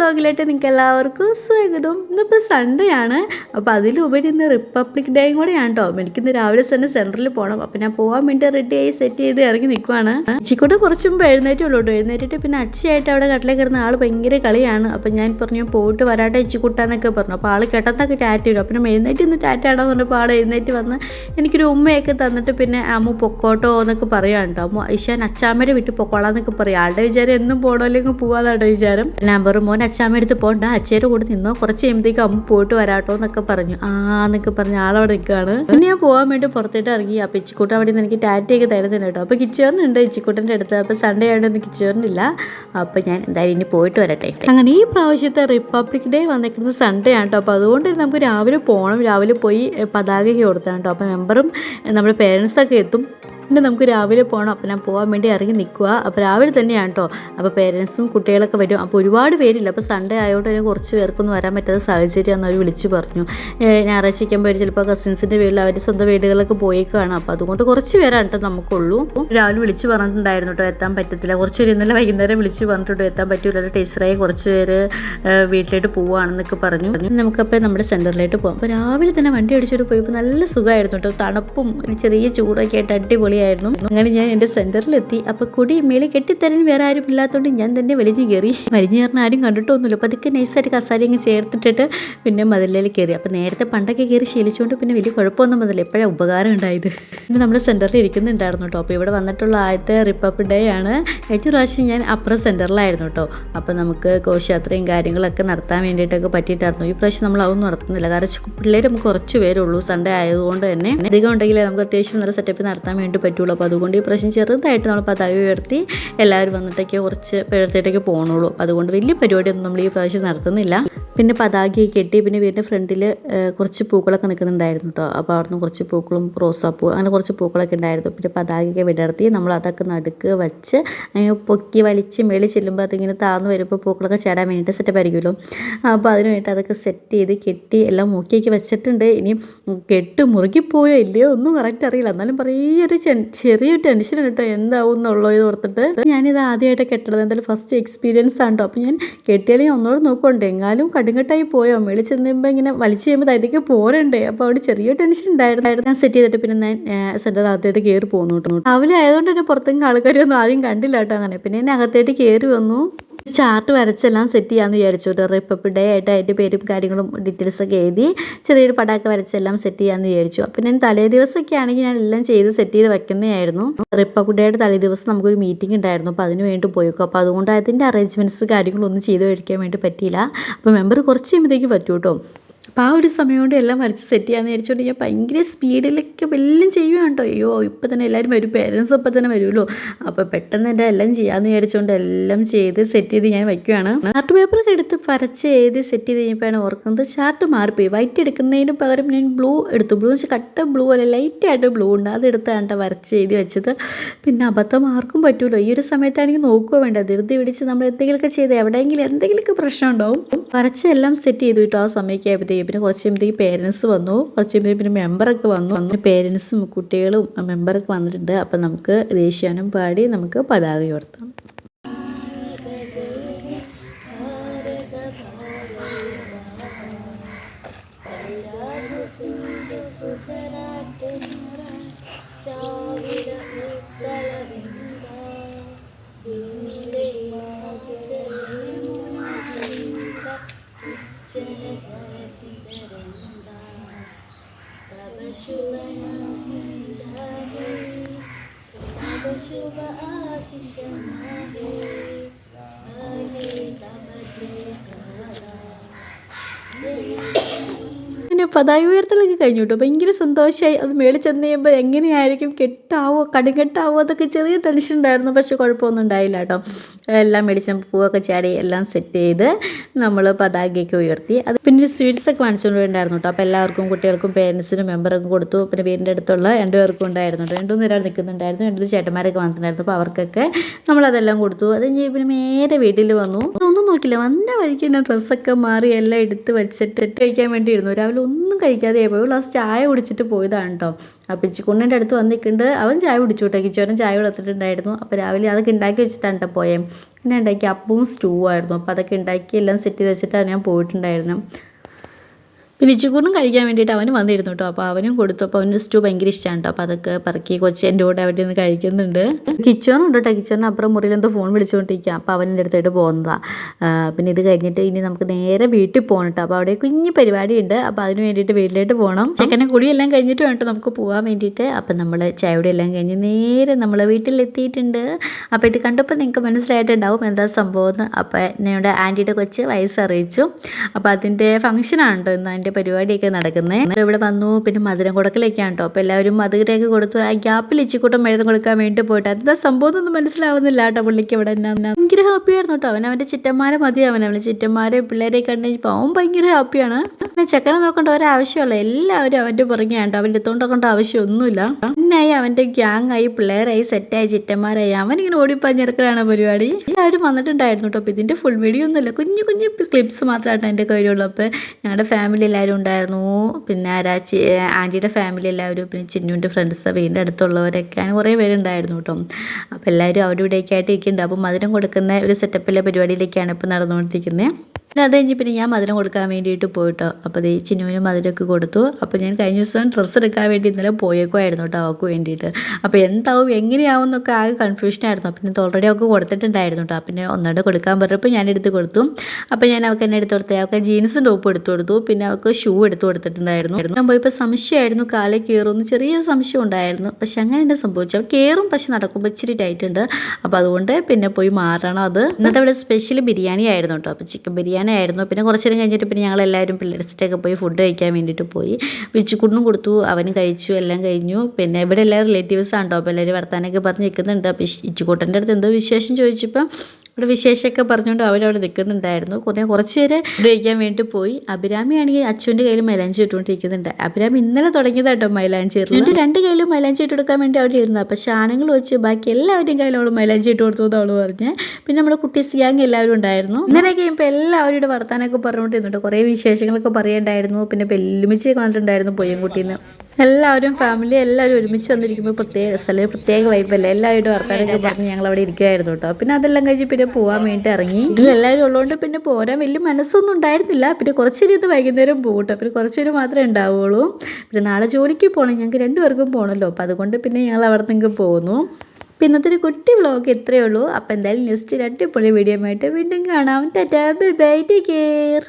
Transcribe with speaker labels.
Speaker 1: വ്ളോഗിലായിട്ട് നിങ്ങൾക്ക് എല്ലാവർക്കും സ്വാഗതം. ഇന്നിപ്പോൾ സൺഡേ ആണ്. അപ്പോൾ അതിലുപരി ഇന്ന് റിപ്പബ്ലിക് ഡേയും കൂടെയാണ് കേട്ടോ എനിക്കിന്ന് രാവിലെ തന്നെ സെന്ററിൽ പോകണം അപ്പോൾ ഞാൻ പോകാൻ വേണ്ടി റെഡിയായി സെറ്റ് ചെയ്ത് ഇറങ്ങി നിൽക്കുവാണ് ചിക്കൂട്ട് കുറച്ച് മുമ്പ് എഴുന്നേറ്റുള്ളൂ കേട്ടോ എഴുന്നേറ്റിട്ട് പിന്നെ അച്ഛയായിട്ട് അവിടെ കട്ടിലേ കിടന്ന ആൾ ഭയങ്കര കളിയാണ്. അപ്പോൾ ഞാൻ പറഞ്ഞു പോയിട്ട് വരാട്ടെ ഇച്ചിക്കുട്ടാന്നൊക്കെ പറഞ്ഞു. അപ്പോൾ ആൾ കെട്ടത്തൊക്കെ ടാറ്റ് ഇടും അപ്പം എഴുന്നേറ്റ് ഇന്ന് ടാറ്റ് ആടാന്ന് പറഞ്ഞപ്പോൾ ആൾ എഴുന്നേറ്റ് വന്ന് എനിക്കൊരു ഉമ്മയൊക്കെ തന്നിട്ട് പിന്നെ അമ്മ പൊക്കോട്ടോ എന്നൊക്കെ പറയാം കേട്ടോ അമ്മ ഈശാൻ അച്ചാമ്മയുടെ വീട്ടിൽ പൊക്കോളാന്നൊക്കെ പറയും. ആളുടെ വിചാരം എന്നും പോകണോ അല്ലെങ്കിൽ വിചാരം. പറഞ്ഞു മോൻ അച്ചാമ്മ എടുത്ത് പോകണ്ട അച്ഛയുടെ കൂടെ നിന്നോ? കുറച്ച് കഴിയുമ്പോഴത്തേക്ക് അമ്മ പോയിട്ട് വരാട്ടോ എന്നൊക്കെ പറഞ്ഞു. ആ എന്നൊക്കെ പറഞ്ഞ് ആളവിടെ നിൽക്കുകയാണ്. പിന്നെ ഞാൻ പോകാൻ വേണ്ടി പുറത്തേട്ട് ഇറങ്ങി. അപ്പോൾ ഇച്ചിക്കൂട്ടൻ അവിടെ നിന്ന് എനിക്ക് ടാറ്റയൊക്കെ തരുന്നുണ്ട് കേട്ടോ. അപ്പോൾ കിച്ചേറിനുണ്ട് ഇച്ചിക്കൂട്ടന്റെ അടുത്ത്. അപ്പോൾ സൺഡേ ആയതുകൊണ്ട് കിച്ചേറിനില്ല അപ്പോൾ ഞാൻ എന്തായാലും ഇനി പോയിട്ട് വരട്ടെ. അങ്ങനെ ഈ പ്രാവശ്യത്തെ റിപ്പബ്ലിക് ഡേ വന്നിരിക്കുന്നത് സൺഡേ ആണ് കേട്ടോ. അപ്പോൾ അതുകൊണ്ട് നമുക്ക് രാവിലെ പോകണം. രാവിലെ പോയി പതാകയൊക്കെ കൊടുത്താണ് കേട്ടോ. അപ്പോൾ മെമ്പറും നമ്മുടെ പേരൻസൊക്കെ എത്തും. പിന്നെ നമുക്ക് രാവിലെ പോകണം അപ്പോൾ ഞാൻ പോകാൻ വേണ്ടി ഇറങ്ങി നിൽക്കുക അപ്പോൾ രാവിലെ തന്നെയാണ് കേട്ടോ അപ്പോൾ പേരൻസും കുട്ടികളൊക്കെ വരും. അപ്പോൾ ഒരുപാട് പേരില്ല. അപ്പോൾ സൺഡേ ആയതുകൊണ്ട് തന്നെ കുറച്ച് പേർക്കൊന്നും വരാൻ പറ്റാത്ത സാഹചര്യമാണെന്ന് അവർ വിളിച്ച് പറഞ്ഞു. ഞായറാഴ്ചയ്ക്കാൻ പോയി ചിലപ്പോൾ കസിൻസിന്റെ വീട്ടിൽ അവർ സ്വന്തം വീടുകളിലൊക്കെ പോയേക്കാണ്. അപ്പോൾ അതുകൊണ്ട് കുറച്ച് പേരാണ് കേട്ടോ നമുക്കുള്ളൂ. രാവിലെ വിളിച്ച് പറഞ്ഞിട്ടുണ്ടായിരുന്നു കേട്ടോ എത്താൻ പറ്റത്തില്ല. കുറച്ച് ഇന്നലെ വൈകുന്നേരം വിളിച്ച് പറഞ്ഞിട്ടുണ്ട് എത്താൻ പറ്റൂല. ടീച്ചറായി കുറച്ച് പേര് വീട്ടിലോട്ട് പോവുകയാണെന്നൊക്കെ പറഞ്ഞു. നമുക്കപ്പോൾ നമ്മുടെ സെന്ററിലേക്ക് പോകാം അപ്പോൾ രാവിലെ തന്നെ വണ്ടി അടിച്ചിട്ട് പോയപ്പോൾ നല്ല സുഖമായിരുന്നു കേട്ടോ തണുപ്പും ചെറിയ ചൂടൊക്കെ ആയിട്ട് അടിപൊളിയായിരുന്നു അങ്ങനെ ഞാൻ എന്റെ സെന്ററിലെത്തി അപ്പോൾ കൊടി മേളിൽ കെട്ടിത്തരാൻ വേറെ ആരും ഇല്ലാത്തതുകൊണ്ട് ഞാൻ തന്നെ വലിഞ്ഞു കയറി. വലിഞ്ഞു കയറുന്ന ആരും കണ്ടിട്ടൊന്നുമില്ല. അപ്പോൾ അതൊക്കെ നൈസായിട്ട് കസാരി അങ്ങ് ചേർത്തിട്ടിട്ട് പിന്നെ മതിലിൽ കയറി. അപ്പോൾ നേരത്തെ പണ്ടൊക്കെ കയറി ശീലിച്ചുകൊണ്ട് പിന്നെ വലിയ കുഴപ്പമൊന്നും വന്നില്ല. എപ്പോഴാണ് ഉപകാരം ഉണ്ടായത്? പിന്നെ നമ്മൾ സെന്ററിൽ ഇരിക്കുന്നുണ്ടായിരുന്നു കേട്ടോ. അപ്പോൾ ഇവിടെ വന്നിട്ടുള്ള ആദ്യത്തെ റിപ്പബ്ലിക് ഡേ ആണ്. ഏറ്റവും പ്രാവശ്യം ഞാൻ അപ്പുറം സെന്ററിലായിരുന്നു കേട്ടോ. അപ്പോൾ നമുക്ക് ഘോഷയാത്രയും കാര്യങ്ങളൊക്കെ നടത്താൻ വേണ്ടിയിട്ടൊക്കെ പറ്റിയിട്ടായിരുന്നു. ഈ പ്രാവശ്യം നമ്മൾ അതൊന്നും നടത്തുന്നില്ല. കാരണം പിള്ളേർ നമുക്ക് കുറച്ച് പേരുള്ളൂ സൺഡേ ആയതുകൊണ്ട് തന്നെ അധികം ഉണ്ടെങ്കിൽ നമുക്ക് അത്യാവശ്യം നല്ല സെറ്റപ്പ് നടത്താൻ വേണ്ടി പറ്റുള്ളൂ. അപ്പോൾ അതുകൊണ്ട് ഈ പ്രാവശ്യം ചെറുതായിട്ട് നമ്മൾ പതാക ഉയർത്തി എല്ലാവരും വന്നിട്ടൊക്കെ കുറച്ച് പേഴത്തേക്ക് പോകണുള്ളൂ അപ്പോൾ അതുകൊണ്ട് വലിയ പരിപാടിയൊന്നും നമ്മൾ ഈ പ്രാവശ്യം നടത്തുന്നില്ല. പിന്നെ പതാകയെ കെട്ടി പിന്നെ വീടിന്റെ ഫ്രണ്ടിൽ കുറച്ച് പൂക്കളൊക്കെ നിൽക്കുന്നുണ്ടായിരുന്നു കേട്ടോ അപ്പോൾ അവിടുന്ന് കുറച്ച് പൂക്കളും റോസാപ്പൂ അങ്ങനെ കുറച്ച് പൂക്കളൊക്കെ ഉണ്ടായിരുന്നു. പിന്നെ പതാകയൊക്കെ വിടർത്തി നമ്മൾ അതൊക്കെ നടുക്ക് വെച്ച് അങ്ങനെ പൊക്കി വലിച്ച് മേളി ചെല്ലുമ്പോൾ അതിങ്ങനെ താന്ന് വരുമ്പോൾ പൂക്കളൊക്കെ ചേരാൻ വേണ്ടിയിട്ട് സെറ്റപ്പ് ആയിരിക്കുമല്ലോ. അപ്പോൾ അതിന് വേണ്ടി അതൊക്കെ സെറ്റ് ചെയ്ത് കെട്ടി എല്ലാം മുക്കിയൊക്കെ വെച്ചിട്ടുണ്ട്. ഇനി കെട്ട് മുറുകിപ്പോയോ ഇല്ലയോ ഒന്നും കറക്റ്റ് അറിയില്ല. എന്നാലും പറയൊരു ചെറിയൊരു ടെൻഷൻ കേട്ടോ എന്താവും എന്നുള്ളത് ഓർത്തിട്ട്. ഞാനിത് ആദ്യമായിട്ട് കെട്ടണത്. എന്തായാലും ഫസ്റ്റ് എക്സ്പീരിയൻസ് ആണ് കേട്ടോ അപ്പോൾ ഞാൻ കെട്ടിയാലും ഞാൻ ഒന്നുകൂടെ നോക്കുന്നുണ്ട് എങ്ങാനും കടുങ്കട്ടായി പോയോ? മേളിൽ ചെന്നുമ്പോൾ ഇങ്ങനെ വലിച്ചു കഴിയുമ്പോൾ അതിലേക്ക് പോരണ്ടേ? അപ്പോൾ അവിടെ ചെറിയ ടെൻഷൻ ഉണ്ടായിരുന്നു. ഞാൻ സെറ്റ് ചെയ്തിട്ട് പിന്നെ ഞാൻ സെന്റർ അകത്തേട്ട് കയറി പോന്നു കേട്ടോ. രാവിലെ ആയതുകൊണ്ട് തന്നെ പുറത്തേക്ക് ആൾക്കാരൊന്നും ആദ്യം കണ്ടില്ല കേട്ടോ അങ്ങനെ. പിന്നെ ഞാൻ അകത്തേട്ട് കയറി വന്നു. ചാർട്ട് വരച്ചെല്ലാം സെറ്റ് ചെയ്യാമെന്ന് വിചാരിച്ചു. കേട്ടോ റിപ്പബ്ലിക് ഡേ ആയിട്ട് അതിന്റെ പേരും കാര്യങ്ങളും ഡീറ്റെയിൽസൊക്കെ എഴുതി ചെറിയൊരു പടാക്ക വരച്ചെല്ലാം സെറ്റ് ചെയ്യാമെന്ന് വിചാരിച്ചു. അപ്പം ഞാൻ തലേ ദിവസമൊക്കെ ആണെങ്കിൽ ഞാൻ എല്ലാം ചെയ്ത് സെറ്റ് ചെയ്ത് വെക്കുന്നതായിരുന്നു. റിപ്പബ്ലിക് ഡേയുടെ തലേ ദിവസം നമുക്കൊരു മീറ്റിംഗ് ഉണ്ടായിരുന്നു. അപ്പോൾ അതിന് വേണ്ടി പോയിക്കോ അപ്പോൾ അതുകൊണ്ട് അതിന്റെ അറേഞ്ച്മെന്റ്സ് കാര്യങ്ങളൊന്നും ചെയ്ത് കഴിക്കാൻ വേണ്ടി പറ്റിയില്ല. അപ്പോൾ മെമ്പർ കുറച്ച് കഴിയുമ്പോഴത്തേക്ക് പറ്റൂ കേട്ടോ അപ്പോൾ ആ ഒരു സമയം കൊണ്ട് എല്ലാം വരച്ച് സെറ്റ് ചെയ്യാമെന്ന് വിചാരിച്ചുകൊണ്ട് ഞാൻ ഭയങ്കര സ്പീഡിലൊക്കെ എല്ലാം ചെയ്യുകയാണ് കേട്ടോ അയ്യോ ഇപ്പം തന്നെ എല്ലാവരും വരും പേരൻസ് ഇപ്പം തന്നെ വരുമല്ലോ അപ്പോൾ പെട്ടെന്ന് എന്റെ എല്ലാം ചെയ്യാമെന്ന് വിചാരിച്ചുകൊണ്ട് എല്ലാം ചെയ്ത് സെറ്റ് ചെയ്ത് ഞാൻ വയ്ക്കുകയാണ് ചാർട്ട് പേപ്പറൊക്കെ എടുത്ത് വരച്ച് എഴുതി സെറ്റ് ചെയ്ത് കഴിഞ്ഞപ്പോഴാണ് ഓർക്കുന്നത് ചാർട്ട് മാറിപ്പോയി. വൈറ്റ് എടുക്കുന്നതിന് പകരം ഞാൻ ബ്ലൂ എടുത്തു. ബ്ലൂ വെച്ചാൽ കട്ട ബ്ലൂ അല്ല ലൈറ്റായിട്ട് ബ്ലൂ ഉണ്ട്. അതെടുത്താണ് വരച്ച് എഴുതി വെച്ചത്. പിന്നെ അബദ്ധം ആർക്കും പറ്റുമല്ലോ ഈ ഒരു സമയത്താണെങ്കിൽ നോക്കുക വേണ്ട. ധൃതി പിടിച്ച് നമ്മൾ എന്തെങ്കിലുമൊക്കെ ചെയ്ത് എവിടെയെങ്കിലും എന്തെങ്കിലുമൊക്കെ പ്രശ്നം ഉണ്ടാവും. വരച്ച് എല്ലാം സെറ്റ് ചെയ്തു കിട്ടും ആ സമയമൊക്കെ പിന്നെ കുറച്ച് കഴിയുമ്പോഴത്തേക്ക് പേരൻസ് വന്നു. കുറച്ച് കഴിയുമ്പോഴത്തേക്ക് പിന്നെ മെമ്പറൊക്കെ വന്നു. അങ്ങനെ പേരൻസും കുട്ടികളും മെമ്പറൊക്കെ വന്നിട്ടുണ്ട്. അപ്പം നമുക്ക് ദേശീയാനം പാടി നമുക്ക് പതാക ഉയർത്താം
Speaker 2: शुभ Thank you.
Speaker 1: പിന്നെ പതാക ഉയർത്തലൊക്കെ കഴിഞ്ഞു കേട്ടോ ഭയങ്കര സന്തോഷമായി അത് മേളിൽ ചെന്ന് കഴിയുമ്പോൾ എങ്ങനെയായിരിക്കും കെട്ടാവോ കടുകെട്ടാവോ അതൊക്കെ ചെറിയ ടെൻഷൻ ഉണ്ടായിരുന്നു. പക്ഷെ കുഴപ്പമൊന്നും ഉണ്ടായില്ല കേട്ടോ എല്ലാം മേടിച്ച് പൂവൊക്കെ ചാടി എല്ലാം സെറ്റ് ചെയ്ത് നമ്മൾ പതാകയൊക്കെ ഉയർത്തി. അത് പിന്നെ സ്വീറ്റ്സ് ഒക്കെ വാങ്ങിച്ചുകൊണ്ട് ഉണ്ടായിരുന്നു കേട്ടോ അപ്പോൾ എല്ലാവർക്കും കുട്ടികൾക്കും പേരൻസിനും മെമ്പറൊക്കെ കൊടുത്തു. പിന്നെ വീടിന്റെ അടുത്തുള്ള രണ്ട് പേർക്കും ഉണ്ടായിരുന്നു കേട്ടോ രണ്ടു നേരം നിൽക്കുന്നുണ്ടായിരുന്നു. രണ്ടു ചേട്ടന്മാരൊക്കെ വന്നിട്ടുണ്ടായിരുന്നു. അപ്പോൾ അവർക്കൊക്കെ നമ്മളതെല്ലാം കൊടുത്തു. അത് കഴിഞ്ഞ് പിന്നെ നേരെ വീട്ടിൽ വന്നു. ഒന്നും നോക്കില്ല വന്ന വഴിക്ക് തന്നെ ഡ്രസ്സൊക്കെ മാറി എല്ലാം എടുത്ത് വെച്ചിട്ട് കഴിക്കാൻ വേണ്ടി ഇരുന്നു രാവിലെ ഒന്നും കഴിക്കാതെ പോയി. ഗ്ലാസ് ചായ കുടിച്ചിട്ട് പോയതാണ് കേട്ടോ ആ ഇച്ചിക്കുണ്ണിന്റെ അടുത്ത് വന്ന് നിൽക്കുന്നുണ്ട്. അവൻ ചായ കുടിച്ചു കേട്ടോ ചായ കൊടുത്തിട്ടുണ്ടായിരുന്നു അപ്പോൾ രാവിലെ അതൊക്കെ ഉണ്ടാക്കി വെച്ചിട്ടാണ് കേട്ടോ പോയേ. പിന്നെ ഉണ്ടാക്കി അപ്പവും സ്റ്റൂ ആയിരുന്നു. അപ്പോൾ അതൊക്കെ ഉണ്ടാക്കി എല്ലാം സെറ്റ് ചെയ്ത് വെച്ചിട്ടാണ് ഞാൻ പോയിട്ടുണ്ടായിരുന്നു. പിന്നെ കഴിക്കാൻ വേണ്ടിയിട്ട് അവന് വന്നിരുന്നു കേട്ടോ അപ്പോൾ അവനും കൊടുത്തു. അപ്പോൾ അവന് സ്റ്റൂ ഭയങ്കര ഇഷ്ടമാണ് കേട്ടോ അപ്പോൾ അതൊക്കെ പറക്കി കൊച്ചി എന്റെ കൂടെ അവിടെ നിന്ന് കഴിക്കുന്നുണ്ട്. കിച്ചണും ഉണ്ട് കേട്ടോ കിച്ചണിന് അപ്പുറം മുറിയിൽ എന്തോ ഫോൺ വിളിച്ചുകൊണ്ടിരിക്കുക അപ്പോൾ അവന്റെ അടുത്തായിട്ട് പോകുന്നതാണ് പിന്നെ ഇത് കഴിഞ്ഞിട്ട് ഇനി നമുക്ക് നേരെ വീട്ടിൽ പോകണം കേട്ടോ അപ്പോൾ അവിടെ കുഞ്ഞ് പരിപാടി ഉണ്ട് അപ്പോൾ അതിന് വേണ്ടിയിട്ട് വീട്ടിലോട്ട് പോകണം ചെക്കനെ കുളിയെല്ലാം കഴിഞ്ഞിട്ട് വേണം ട്ടോ നമുക്ക് പോകാൻ വേണ്ടിയിട്ട്. അപ്പം നമ്മൾ ചായയുടെ എല്ലാം കഴിഞ്ഞ് നേരെ നമ്മൾ വീട്ടിലെത്തിയിട്ടുണ്ട്. അപ്പോൾ ഇത് കണ്ടപ്പോൾ നിങ്ങൾക്ക് മനസ്സിലായിട്ടുണ്ടാവും എന്താ സംഭവം എന്ന്. അപ്പോൾ ഞങ്ങളുടെ ആന്റിയുടെ കൊച്ച് വയസ്സറിയിച്ചു. അപ്പോൾ അതിന്റെ ഫംഗ്ഷനാണ് കേട്ടോ ഇന്ന്. അതിന്റെ പരിപാടിയൊക്കെ നടക്കുന്നത് ഇവിടെ വന്നു പിന്നെ മധുരം കൊടുക്കലൊക്കെയാണ് കേട്ടോ അപ്പോൾ എല്ലാവരും മധുരമൊക്കെ കൊടുത്തു. ആ ഗ്യാപ്പിൽ ഇച്ചിക്കൂട്ടം മരുന്ന് കൊടുക്കാൻ വേണ്ടി പോയിട്ട്. എന്താ സംഭവം ഒന്നും മനസ്സിലാവുന്നില്ല കേട്ടോ പുള്ളിക്ക് ഇവിടെ എന്നാ ഭയങ്കര ഹാപ്പിയായിരുന്നു കേട്ടോ അവൻ അവന്റെ ചിറ്റന്മാരെ മതി. അവൻ അവന്റെ ചിറ്റന്മാരെ പിള്ളേരെ കണ്ടു അവൻ ഭയങ്കര ഹാപ്പിയാണ് പിന്നെ ചെക്കനെ നോക്കേണ്ട ഒരാവശ്യമുള്ള എല്ലാവരും അവന്റെ പുറകെയാണ് കേട്ടോ അവന്റെ എടുത്തോണ്ടൊക്കേണ്ട ആവശ്യമൊന്നുമില്ല. പിന്നായി അവന്റെ ഗ്യാങ് ആയി പിള്ളേരായി സെറ്റായി ചിറ്റന്മാരായി. അവനിങ്ങനെ ഓടിപ്പഞ്ഞിറക്കലാണ് പരിപാടി. എല്ലാവരും വന്നിട്ടുണ്ടായിരുന്നു കേട്ടോ. അപ്പോൾ ഇതിന്റെ ഫുൾ വീഡിയോ ഒന്നുമില്ല. കുഞ്ഞു കുഞ്ഞു ക്ലിപ്സ് മാത്രമായിട്ടാണ് എന്റെ കയ്യിലുള്ളൂ. ഞങ്ങളുടെ ഫാമിലി എല്ലാവരും ഉണ്ടായിരുന്നു. പിന്നെ ആരാച്ചി ആന്റിയുടെ ഫാമിലി എല്ലാവരും. പിന്നെ ചിന്നുവിന്റെ ഫ്രണ്ട്സ് വീടിന്റെ അടുത്തുള്ളവരൊക്കെ. അങ്ങനെ കുറേ പേരുണ്ടായിരുന്നു കേട്ടോ. അപ്പോൾ എല്ലാവരും അവിടെ ഇവിടെയൊക്കെ ആയിട്ട് ഇരിക്കുന്നുണ്ട്. അപ്പോൾ മധുരം കൊടുക്കുന്ന ഒരു സെറ്റപ്പിലെ പരിപാടിയിലേക്കാണ് ഇപ്പോൾ നടന്നുകൊണ്ടിരിക്കുന്നത് പിന്നെ അത് കഴിഞ്ഞ് പിന്നെ ഞാൻ മധുരം കൊടുക്കാൻ വേണ്ടിയിട്ട് പോയിട്ടോ. അപ്പോൾ ദേ ചിന്നുവിന് മധുരമൊക്കെ കൊടുത്തു. അപ്പോൾ ഞാൻ കഴിഞ്ഞ ദിവസം ഡ്രസ്സ് എടുക്കാൻ വേണ്ടി ഇന്നലെ പോയേക്കുമായിരുന്നു കേട്ടോ അവൾക്ക് വേണ്ടിയിട്ട്. അപ്പോൾ എന്താവും എങ്ങനെയാവും എന്നൊക്കെ ആകെ കൺഫ്യൂഷനായിരുന്നു പിന്നെ ഓൾറെഡി അവൾക്ക് കൊടുത്തിട്ടുണ്ടായിരുന്നു കേട്ടോ. പിന്നെ ഒന്നുകൂടെ കൊടുക്കാൻ പറഞ്ഞപ്പോൾ ഞാൻ എടുത്ത് കൊടുത്തു. അപ്പോൾ ഞാൻ അവൾക്ക് എന്നെ എടുത്ത് കൊടുത്തേ അവൾക്ക് ജീൻസും ടോപ്പ് എടുത്തു കൊടുത്തു. പിന്നെ അവൾക്ക് ഷൂ എടുത്തു കൊടുത്തിട്ടുണ്ടായിരുന്നു. ഞാൻ പോയപ്പോൾ സംശയമായിരുന്നു കാലിൽ കയറുമെന്ന് ചെറിയൊരു സംശയം ഉണ്ടായിരുന്നു. പക്ഷെ അങ്ങനെ തന്നെ സംഭവിച്ചു. അവൾ കയറും പക്ഷെ നടക്കുമ്പോൾ ഇച്ചിരി ടൈറ്റ് ഉണ്ട്. അപ്പോൾ അതുകൊണ്ട് പിന്നെ പോയി മാറണം അത്. ഇന്നത്തെ ഇവിടെ സ്പെഷ്യൽ ബിരിയാണി ആയിരുന്നു കേട്ടോ. അപ്പോൾ ചിക്കൻ ബിരിയാണി ആയിരുന്നു പിന്നെ കുറച്ച് നേരം കഴിഞ്ഞിട്ട് പിന്നെ ഞങ്ങൾ എല്ലാവരും പിള്ളേർ സെറ്റൊക്കെ പോയി ഫുഡ് കഴിക്കാൻ വേണ്ടിയിട്ട് പോയി. വിച്ചുക്കുണ്ണും കൊടുത്തു അവനും കഴിച്ചു എല്ലാം കഴിഞ്ഞു. പിന്നെ ഇവിടെ എല്ലാവരും റിലേറ്റീവ്സ് കേട്ടോ അപ്പോൾ എല്ലാവരും വർത്താനൊക്കെ പറഞ്ഞ് നിൽക്കുന്നുണ്ട്. അപ്പോൾ ഇച്ചുകൂട്ടന്റെ അടുത്ത് എന്തോ വിശേഷം ചോദിച്ചപ്പോൾ ഇവിടെ വിശേഷമൊക്കെ പറഞ്ഞുകൊണ്ട് അവരവിടെ നിൽക്കുന്നുണ്ടായിരുന്നു. കുറേ കുറച്ച് പേര് ഉപയോഗിക്കാൻ വേണ്ടി പോയി. അഭിരാമി ആണെങ്കിൽ അച്ഛന്റെ കയ്യിൽ മൈലാഞ്ചി ഇട്ടുകൊണ്ടിരിക്കുന്നുണ്ട്. അഭിരാമി ഇന്നലെ തുടങ്ങിയതാട്ടോ മൈലാഞ്ചി ഇടുന്നത് രണ്ട് കയ്യിലും മൈലാഞ്ചി ഇട്ട് കൊടുക്കാൻ വേണ്ടി അവിടെ ഇരുന്നു അപ്പോൾ ആണുങ്ങൾ വെച്ച് ബാക്കി എല്ലാവരുടെയും കയ്യിൽ അവൾ മൈലാഞ്ചി ഇട്ട് കൊടുത്തു എന്ന് അവൾ പറഞ്ഞ്. പിന്നെ നമ്മുടെ കുട്ടീസ് ഗ്യാങ് എല്ലാവരും ഉണ്ടായിരുന്നു. ഇന്നലെ കഴിയുമ്പോൾ എല്ലാവരുടെ വർത്താനമൊക്കെ പറഞ്ഞുകൊണ്ടിരുന്നുണ്ട്. കുറേ വിശേഷങ്ങളൊക്കെ പറയണ്ടായിരുന്നു. പിന്നെ വെല്ലുമിച്ച് കണ്ടിട്ടുണ്ടായിരുന്നു പൊയ്യൻകുട്ടീന്ന്. എല്ലാവരും ഫാമിലി എല്ലാവരും ഒരുമിച്ച് വന്നിരിക്കുമ്പോൾ പ്രത്യേക സ്ഥലം പ്രത്യേക വൈബല്ലേ എല്ലാവരുടെ വർത്താനൊക്കെ പറഞ്ഞ് ഞങ്ങൾ അവിടെ ഇരിക്കുമായിരുന്നു കേട്ടോ പിന്നെ അതെല്ലാം കഴിച്ച് പിന്നെ പോകാൻ വേണ്ടി ഇറങ്ങി. ഇതിൽ എല്ലാവരും ഉള്ളതുകൊണ്ട് പിന്നെ പോരാൻ വലിയ മനസ്സൊന്നും ഉണ്ടായിരുന്നില്ല. പിന്നെ കുറച്ച് ഇത് വൈകുന്നേരം പോകട്ടെ പിന്നെ കുറച്ച് നേരം മാത്രമേ ഉണ്ടാവുള്ളൂ. പിന്നെ നാളെ ജോലിക്ക് പോകണം ഞങ്ങൾക്ക് രണ്ടുപേർക്കും പോകണമല്ലോ അപ്പോൾ അതുകൊണ്ട് പിന്നെ ഞങ്ങൾ അവിടെ നിന്ന് പോകുന്നു പിന്നെ ഒരു കുട്ടി വ്ളോഗ് ഇത്രയേ ഉള്ളൂ. അപ്പോൾ എന്തായാലും നെക്സ്റ്റ് പൊളി വീഡിയോ ആയിട്ട് വീണ്ടും കാണാം. Tata. Bye bye. Take care